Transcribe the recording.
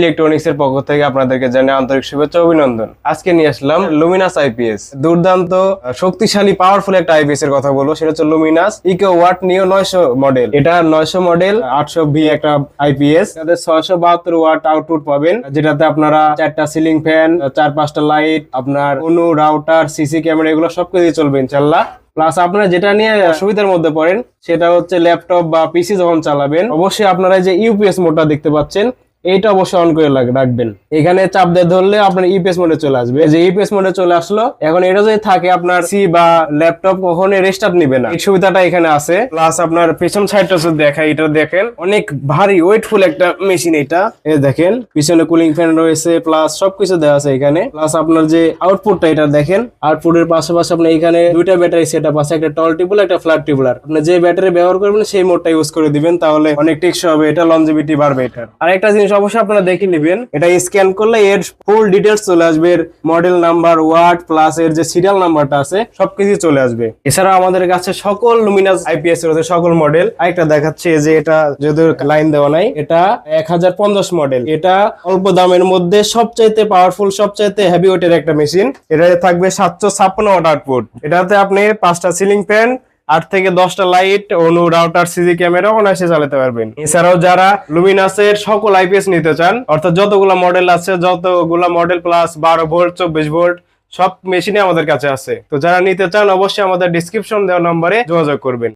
Electronics এর পক্ষ থেকে আপনাদেরকে জানাই আন্তরিক অভিনন্দন। আজকে নিয়ে আসলাম লুমিনাস দুর্দান্ত শক্তিশালী পাওয়ারফুল একটা কথা বলব। সেটা হচ্ছে লুমিনাস ইকো ওয়াট নয়শো মডেল এটা নয়শো মডেল আটশো ভি একটা আইপিএস তাদের ছয়শো বাহাত্তর ওয়াট আউটপুট পাবেন। যেটাতে আপনারা চারটা সিলিং ফ্যান চার পাঁচটা লাইট আপনার অনু রাউটার সিসি ক্যামেরা এগুলো সবকিছু চলবে ইনশাল্লাহ। প্লাস আপনারা যেটা নিয়ে সুবিধার মধ্যে পড়েন সেটা হচ্ছে ল্যাপটপ বা পিসি যখন চালাবেন অবশ্যই আপনারা যে ইউপিএস মোডটা দেখতে পাচ্ছেন এইটা অবশ্যই অন করে রাখবেন। এখানে চাপ দিয়ে ধরলে আপনার ইউপিএস মোডে চলে আসবে। যে ইউপিএস মোডে চলে আসলো, এখন এটা যদি থাকে আপনার সি বা ল্যাপটপ কখনোই রেস্টার্ট নিবে না। এই সুবিধাটা এখানে আছে। প্লাস আপনার পেছন সাইডটা যদি দেখাই, এটা দেখেন, অনেক ভারী ওয়েটফুল একটা মেশিন এটা। দেখেন, পিছনে কুলিং ফ্যান রয়েছে প্লাস সবকিছু দেওয়া আছে এখানে। প্লাস আপনার যে আউটপুটটা এটা দেখেন আউটপুটের পাশাপাশি আপনি এখানে দুইটা ব্যাটারি সেট আপ আছে, একটা টল টিপুলার একটা ফ্ল্যাট টিপুলার আপনি যে ব্যাটারি ব্যবহার করবেন, সেই মোডটা ইউজ করে দিবেন, তাহলে অনেক টেকসই হবে, এটা লঞ্জিভিটি বাড়বে এটা আর একটা জিনিস অবশ্যই আপনারা দেখে নেবেন। এটা স্ক্যান করলে এর ফুল ডিটেলস চলে আসবে। এর মডেল নাম্বার ওয়ার্ড প্লাস এর যে সিরিয়াল নাম্বারটা আছে, সবকিছু চলে আসবে। এছাড়া আমাদের কাছে সকল লুমিনাস আইপিএস এর সকল মডেল আরেকটা দেখাচ্ছে যে এটা যদিও লাইন দেওয়া নাই, এটা এক হাজার পঞ্চাশ মডেল এটা অল্প দামের মধ্যে সবচাইতে পাওয়ারফুল সবচাইতে হেভি ওয়েটের একটা মেশিন এটা থাকবে সাতশো ছাপ্পান্ন ওয়াট আউটপুট এটাতে আপনি পাঁচটা সিলিং ফ্যান আট থেকে দশটা লাইট অনু রাউটার সিসি ক্যামেরা অনায়াসে চালাতে পারবেন। এছাড়াও যারা লুমিনাসের সকল আইপিএস নিতে চান, অর্থাৎ যতগুলো মডেল আছে, যতগুলো মডেল প্লাস বারো ভোল্ট চব্বিশ ভোল্ট সব মেশিনে আমাদের কাছে আছে। তো যারা নিতে চান, অবশ্যই আমাদের ডিসক্রিপশন দেওয়া নম্বরে যোগাযোগ করবেন।